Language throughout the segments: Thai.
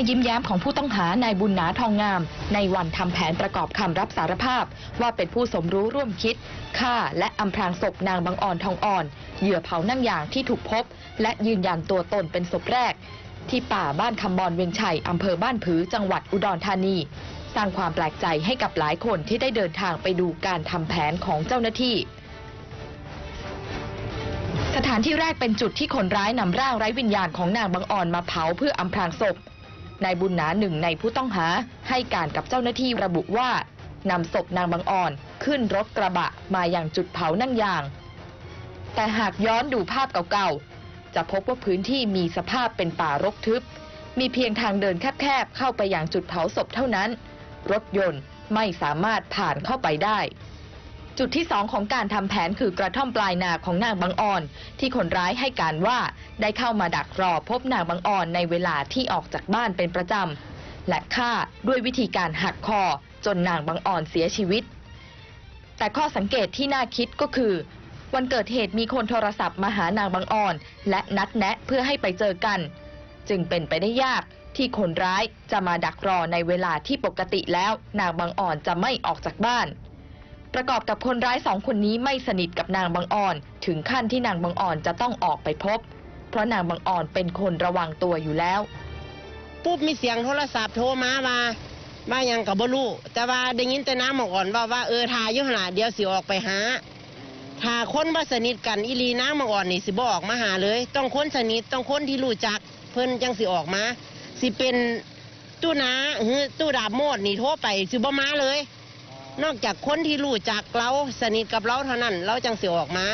ายิ้มแย้มของผู้ต้องหานายบุญนาทองงาม ในวันทำแผนประกอบคำรับสารภาพ ว่าเป็นผู้สมรู้ร่วมคิดฆ่าและอำพรางศพนางบางอ่อนทองอ่อน เหยื่อเผานั่งยางที่ถูกพบ และยืนยันตัวตนเป็นศพแรก ที่ป่าบ้านคำบอนเวียงชัยอำเภอบ้านผือจังหวัดอุดรธานีสร้างความแปลกใจให้กับหลายคนที่ได้เดินทางไปดูการทำแผนของเจ้าหน้าที่ สถานที่แรกเป็นจุดที่คนร้ายนำร่างไร้วิญญาณของนางบางอ่อนมาเผาเพื่ออำพรางศพ นายบุญนาหนึ่งในผู้ต้องหาให้การกับเจ้าหน้าที่ระบุว่านำศพนางบางอ่อนขึ้นรถกระบะมาอย่างจุดเผานั่งยาง แต่หากย้อนดูภาพเก่าๆ จะพบว่าพื้นที่มีสภาพเป็นป่ารกทึบ มีเพียงทางเดินแคบๆเข้าไปอย่างจุดเผาศพเท่านั้น รถยนต์ไม่สามารถผ่านเข้าไปได้ จุดที่สองของการทำแผนคือกระท่อมปลายนาของนางบางอ่อน ที่คนร้ายให้การว่าได้เข้ามาดักรอพบนางบางอ่อนในเวลาที่ออกจากบ้านเป็นประจำและฆ่าด้วยวิธีการหักคอจนนางบางอ่อนเสียชีวิต แต่ข้อสังเกตที่น่าคิดก็คือ วันเกิดเหตุมีคนโทรศัพท์มาหานางบางอ่อน และนัดแนะเพื่อให้ไปเจอกัน จึงเป็นไปได้ยากที่คนร้ายจะมาดักรอในเวลาที่ปกติแล้วนางบางอ่อนจะไม่ออกจากบ้าน ประกอบกับคนร้ายสองคนนี้ไม่สนิทกับนางบางอ่อน ถึงขั้นที่นางบางอ่อนจะต้องออกไปพบ เพราะนางบางอ่อนเป็นคนระวังตัวอยู่แล้ว ปุ๊บมีเสียงโทรศัพท์โทรมาว่าว่าหยังกับบรู้แต่ว่าได้ยินแต่น้ำหมอกอ่อนว่าว่าเออทาอยู่ขนาดเดียวสิออกไปหาถ้าคนบ่สนิทกันอีหลีน้ำหมอกอ่อนนี่สิบออกมาหาเลย ต้องคนสนิทต้องคนที่รู้จัก เพิ่นจังสิออกมา สิเป็นตู้นาหรือตู้ดาบโมดนี่โทรไปสิบ่มาเลย นอกจากคนที่รู้จักเราสนิทกับเราเท่านั้น เราจังเสิออกมา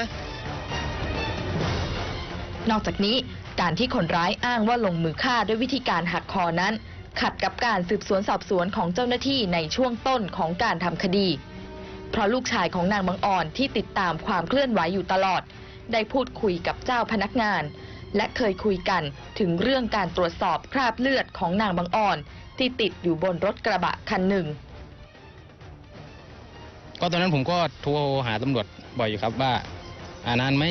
นอกจากนี้การที่คนร้ายอ้างว่าลงมือฆ่าด้วยวิธีการหักคอนั้น ขัดกับการสืบสวนสอบสวนของเจ้าหน้าที่ในช่วงต้นของการทำคดี เพราะลูกชายของนางบางอ่อนที่ติดตามความเคลื่อนไหวอยู่ตลอด ได้พูดคุยกับเจ้าพนักงาน และเคยคุยกันถึงเรื่องการตรวจสอบคราบเลือดของนางบางอ่อน ที่ติดอยู่บนรถกระบะคันหนึ่ง ก็ตอนนั้นผมก็โทรหาตำรวจบ่อยอยู่ครับว่าอ่านานไหม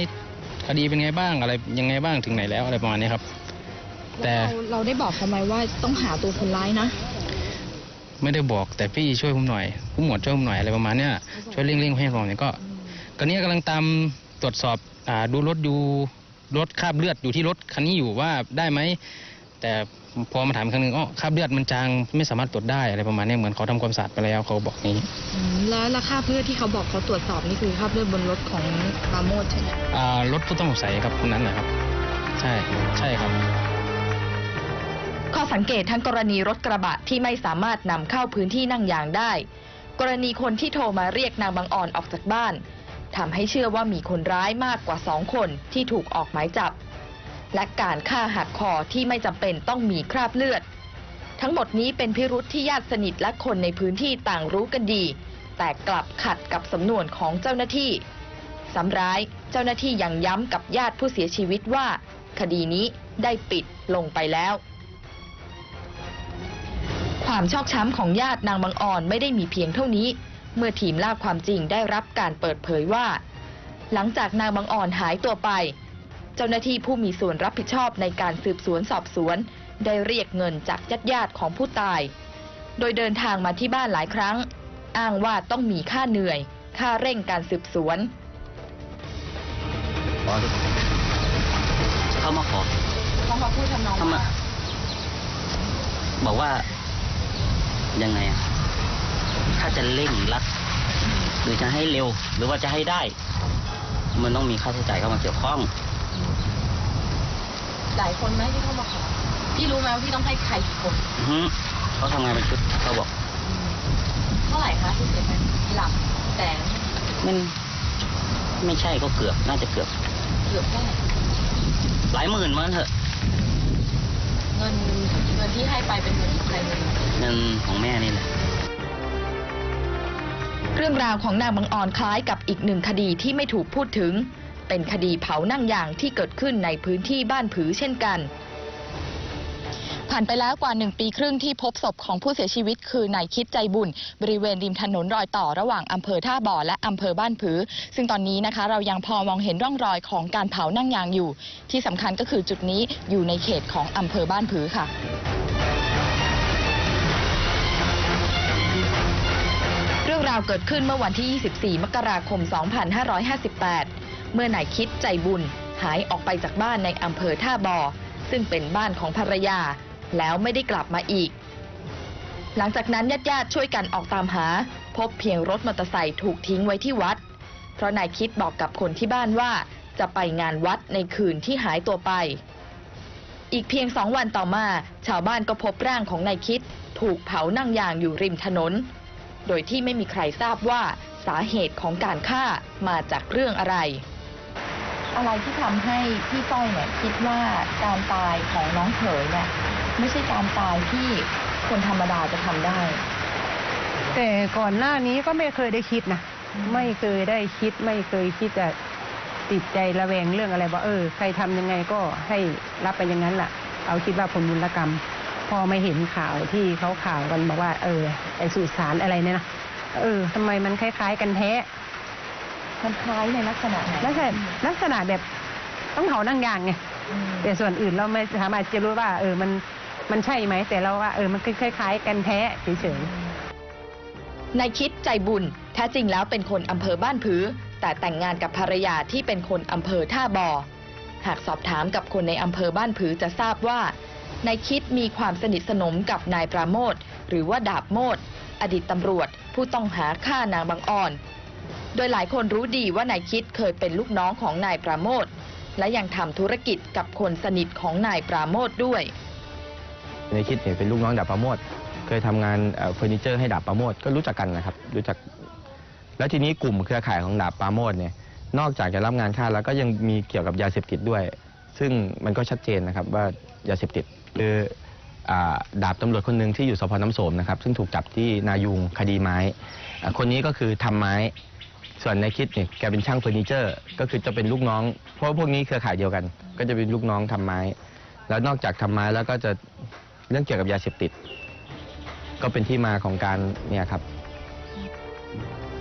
คดีเป็นไงบ้างอะไรยังไงบ้างถึงไหนแล้วอะไรประมาณนี้ครับ แต่เราเราได้บอกเขาไหมว่าต้องหาตัวคนร้ายนะ ไม่ได้บอกแต่พี่ช่วยผมหน่อยผู้หมวดช่วยผมหน่อยอะไรประมาณเนี้ยช่วยเร่งๆให้ผมเนี่ยก็ก็เนี้ยกำลังตามตรวจสอบอ่าดูรถดูรถคราบเลือดอยู่ที่รถคันนี้อยู่ว่าได้ไหม แต่พอมาถามอีกครั้งหนึงอ๋อคราบเลือดมันจางไม่สามารถตรวจได้อะไรประมาณเนี้ยเหมือนเขาทำความสะอาดไปแล้วเขาบอกนี้อืมแล้วราคาบเลือดที่เขาบอกเขาตรวจสอบนี่คือคราบเลือดบนรถของปราโมดใช่ไหมอ่ารถผู้ต้องสงสัยครับคนนั้นนะครับ ใช่ใช่ครับข้อสังเกตทั้งกรณีรถกระบะที่ไม่สามารถนำเข้าพื้นที่นั่งยางได้ กรณีคนที่โทรมาเรียกนางบางอ่อนออกจากบ้านทำให้เชื่อว่ามีคนร้ายมากกว่าสองคนที่ถูกออกหมายจับ และการฆ่าหักคอที่ไม่จำเป็นต้องมีคราบเลือด ทั้งหมดนี้เป็นพิรุษที่ญาติสนิทและคนในพื้นที่ต่างรู้กันดี แต่กลับขัดกับสำนวนของเจ้าหน้าที่สำร้ายเจ้าหน้าที่ยังย้ำกับญาติผู้เสียชีวิตว่า คดีนี้ได้ปิดลงไปแล้ว ความชอกช้ำของญาตินางบางอ่อนไม่ได้มีเพียงเท่านี้ เมื่อทีมล่าความจริงได้รับการเปิดเผยว่า หลังจากนางบางอ่อนหายตัวไป เจ้าหน้าที่ผู้มีส่วนรับผิดชอบในการสืบสวนสอบสวน ได้เรียกเงินจากญาติญาติของผู้ตาย โดยเดินทางมาที่บ้านหลายครั้ง อ้างว่าต้องมีค่าเหนื่อย ค่าเร่งการสืบสวน เขามาขอเขามาพูดทำนองเขามาบอกว่า ยังไงอะถ้าจะเร่งรัดหรือจะให้เร็ว หรือว่าจะให้ได้ มันต้องมีค่าใช้จ่ายเข้ามาเกี่ยวข้อง หลายคนไหมที่เข้ามาขอพี่รู้ไหมว่าพี่ต้องให้ใครกี่คนอือฮึเขาทำงานเป็นชุดเขาบอกเท่าไหร่คะที่เสียไปหลักแสนมันไม่ใช่ก็เกือบน่าจะเกือบ เกือบแค่ไหนหลายหมื่นมั้งเถอะ เงินเงินที่ให้ไปเป็นเงินของใครเงินเงินของแม่นี่แหละเรื่องราวของนางบางอ่อนคล้ายกับอีกหนึ่งคดีที่ไม่ถูกพูดถึง เป็นคดีเผานั่งยางที่เกิดขึ้นในพื้นที่บ้านผือเช่นกัน ผ่านไปแล้วกว่าหนึ่งปีครึ่งที่พบศพของผู้เสียชีวิตคือนายคิดใจบุญ บริเวณริมถนนรอยต่อระหว่างอำเภอท่าบ่อและอำเภอบ้านผือ ซึ่งตอนนี้นะคะ เรายังพอมองเห็นร่องรอยของการเผานั่งยางอยู่ ที่สำคัญก็คือจุดนี้อยู่ในเขตของอำเภอบ้านผือค่ะเรื่องราวเกิดขึ้นเมื่อวันที่ 24 มกราคม 2558 เมื่อนายคิดใจบุญหายออกไปจากบ้านในอำเภอท่าบอ่อซึ่งเป็นบ้านของภรรยา แล้วไม่ได้กลับมาอีก หลังจากนั้นญาติๆช่วยกันออกตามหา พบเพียงรถมอเตอร์ไซค์ถูกทิ้งไว้ที่วัด เพราะนายคิดบอกกับคนที่บ้านว่าจะไปงานวัดในคืนที่หายตัวไป อีกเพียงสองวันต่อมา ชาวบ้านก็พบร่างของนายคิด ถูกเผานั่งยางอยู่ริมถนน โดยที่ไม่มีใครทราบว่าสาเหตุของการฆ่ามาจากเรื่องอะไร อะไรที่ทำให้พี่ต้อยเนี่ยคิดว่าการตายของน้องเขยเนี่ยไม่ใช่การตายที่คนธรรมดาจะทำได้ แต่ก่อนหน้านี้ก็ไม่เคยได้คิดนะไม่เคยได้คิดไม่เคยคิดจะติดใจระแวงเรื่องอะไรว่าเออ ใครทำยังไงก็ให้รับไปอย่างนั้นแหละเอาคิดว่าผลบุญกรรม พอไม่เห็นข่าวที่เขาข่าวกันบอกว่า เออ ไอสูตรสารอะไรเนี่ยนะเออทำไมมันคล้าย ๆ กันแท้ มันคล้ายในลักษณะไหนลักษณะลักษณะแบบต้องเผานั่งยางไงอืมแต่ส่วนอื่นเราไม่สามารถจะรู้ว่า เออมันมันใช่ไหมแต่เราว่าเออมันคล้ายๆกันแท้เฉยๆ นายคิดใจบุญ แท้จริงแล้วเป็นคนอำเภอบ้านผือ แต่แต่งงานกับภรรยาที่เป็นคนอำเภอท่าบอ่อ หากสอบถามกับคนในอำเภอบ้านผือจะทราบว่านายคิดมีความสนิทสนมกับนายปราโมทหรือว่าดาบโมดอดีตตำรวจผู้ต้องหาฆ่านางบางอ่อน โดยหลายคนรู้ดีว่านายคิดเคยเป็นลูกน้องของนายปราโมทและยังทำธุรกิจกับคนสนิทของนายปราโมทด้วย ในคิดเนี่ยเป็นลูกน้องดาบประโมทเคยทำงานเอ่อเฟอร์นิเจอร์ให้ดาบประโมทก็รู้จักกันนะครับ รู้จัก แล้วทีนี้กลุ่มเครือข่ายของดาบประโมทเนี่ย นอกจากจะรับงานฆ่าแล้วก็ยังมีเกี่ยวกับยาเสพติดด้วย ซึ่งมันก็ชัดเจนนะครับว่ายาเสพติดคืออ่าดาบตำรวจคนหนึ่งที่อยู่สพน้ำโสมนะครับซึ่งถูกจับที่นายุงคดีไม้อ่าคนนี้ก็คือทำไม้ ส่วนในคิดเนี่ยแกเป็นช่างเฟอร์นิเจอร์ ก็คือจะเป็นลูกน้อง เพราะพวกนี้เครือข่ายเดียวกัน ก็จะเป็นลูกน้องทำไม้ แล้วนอกจากทำไม้แล้วก็จะเรื่องเกี่ยวกับยาเสพติด ก็เป็นที่มาของการเนี่ยครับ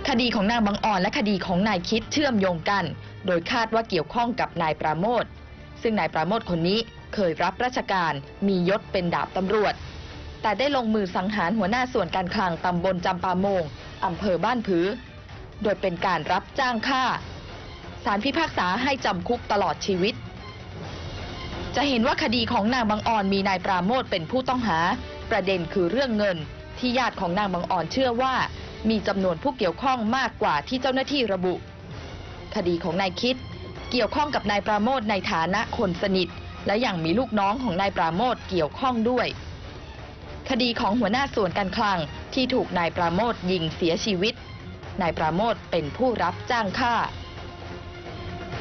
คดีของนางบางอ่อนและคดีของนายคิดเชื่อมโยงกัน โดยคาดว่าเกี่ยวข้องกับนายปราโมทซึ่งนายปราโมทคนนี้เคยรับราชการมียศเป็นดาบตำรวจ แต่ได้ลงมือสังหารหัวหน้าส่วนการคลังตำบลจำปาโมงอำเภอบ้านผือ โดยเป็นการรับจ้างฆ่าศาลพิพากษาให้จำคุกตลอดชีวิต จะเห็นว่าคดีของนางบางอ่อนมีนายปราโมทเป็นผู้ต้องหา ประเด็นคือเรื่องเงิน ที่ญาติของนางบางอ่อนเชื่อว่า มีจำนวนผู้เกี่ยวข้องมากกว่าที่เจ้าหน้าที่ระบุ คดีของนายคิด เกี่ยวข้องกับนายปราโมทในฐานะคนสนิท และยังมีลูกน้องของนายปราโมทเกี่ยวข้องด้วย คดีของหัวหน้าส่วนการคลังที่ถูกนายปราโมทยิงเสียชีวิต นายปราโมทเป็นผู้รับจ้างฆ่า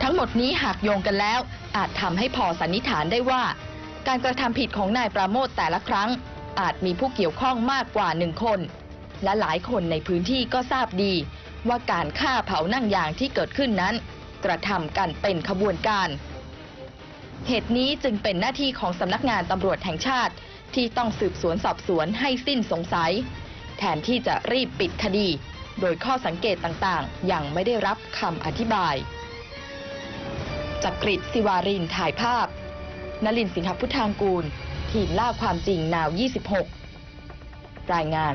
ทั้งหมดนี้หากโยงกันแล้ว อาจทำให้พอสันนิษฐานได้ว่า การกระทำผิดของนายปราโมทแต่ละครั้ง อาจมีผู้เกี่ยวข้องมากกว่าหนึ่งคน และหลายคนในพื้นที่ก็ทราบดี ว่าการฆ่าเผานั่งยางที่เกิดขึ้นนั้น กระทำกันเป็นขบวนการเหตุนี้จึงเป็นหน้าที่ของสำนักงานตำรวจแห่งชาติ ที่ต้องสืบสวนสอบสวนให้สิ้นสงสัย แทนที่จะรีบปิดคดี โดยข้อสังเกตต่างๆ ยังไม่ได้รับคำอธิบายจักริดศิวารินถ่ายภาพ นลินสิงหพุทธางกูล ทีมล่าความจริงนาว 26 รายงาน